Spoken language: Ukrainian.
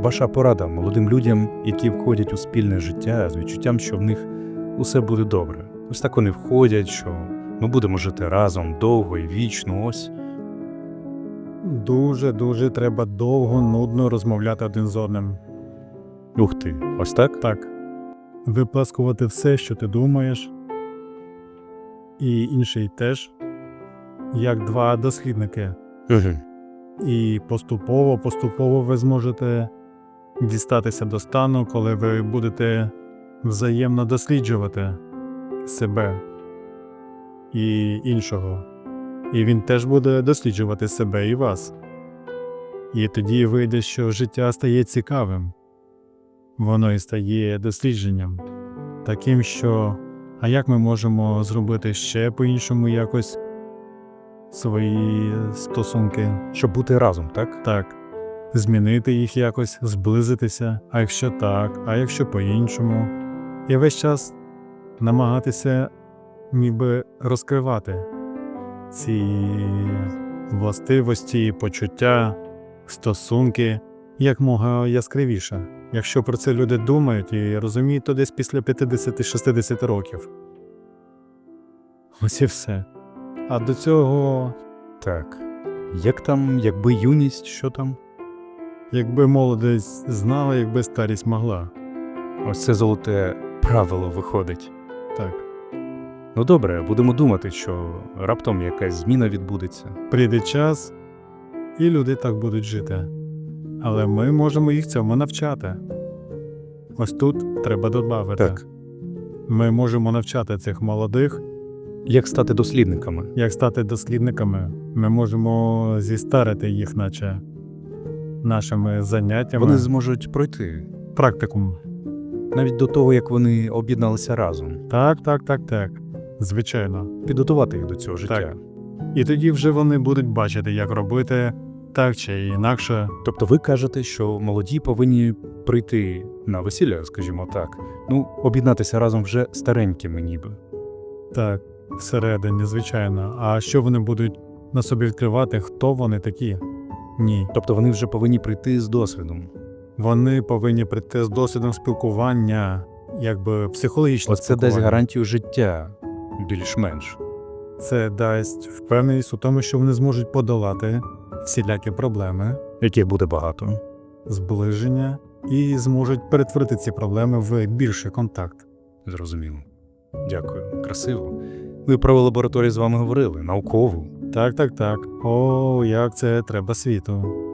ваша порада молодим людям, які входять у спільне життя з відчуттям, що в них усе буде добре. Ось так вони входять, що ми будемо жити разом довго і вічно. Ось Дуже дуже треба довго, нудно розмовляти один з одним. ух ти, ось так? Так. Виплескувати все, що ти думаєш, і інший теж, як два дослідники. Угу. І поступово, поступово ви зможете дістатися до стану, коли ви будете взаємно досліджувати себе і іншого. І він теж буде досліджувати себе і вас. І тоді вийде, що життя стає цікавим. Воно і стає дослідженням, таким, що а як ми можемо зробити ще по-іншому якось свої стосунки? Щоб бути разом, так? Так, змінити їх якось, зблизитися, а якщо так, а якщо по-іншому. І весь час намагатися ніби розкривати ці властивості, почуття, стосунки якмога яскравіше. Якщо про це люди думають і розуміють, то десь після 50-60 років. Ось і все. А до цього Так. Як там, якби юність, що там? Якби молодість знала, якби старість могла. Ось це золоте правило виходить. Так. Ну добре, будемо думати, що раптом якась зміна відбудеться. Прийде час, і люди так будуть жити. Але ми можемо їх цьому навчати. Ось тут треба додати. Так. Ми можемо навчати цих молодих, Як стати дослідниками? як стати дослідниками. Ми можемо зістарити їх, наче нашими заняттями. Вони зможуть пройти практикум. навіть до того, як вони об'єдналися разом, Так, так, так, так. Звичайно. підготувати їх до цього життя. Так. І тоді вже вони будуть бачити, як робити так чи інакше. Тобто ви кажете, що молоді повинні прийти на весілля, скажімо так, ну, об'єднатися разом вже старенькими ніби. Так, всередині, звичайно. А що вони будуть на собі відкривати, хто вони такі? Ні. Тобто вони вже повинні прийти з досвідом. Вони повинні прийти з досвідом спілкування, якби психологічне Оце дасть гарантію життя більш-менш. Це дасть впевненість у тому, що вони зможуть подолати всілякі проблеми, Яких буде багато. зближення і зможуть перетворити ці проблеми в більший контакт. Зрозуміло. Дякую. Красиво. Ми про лабораторію з вами говорили, наукову. Так, так, так. О, як це треба світу.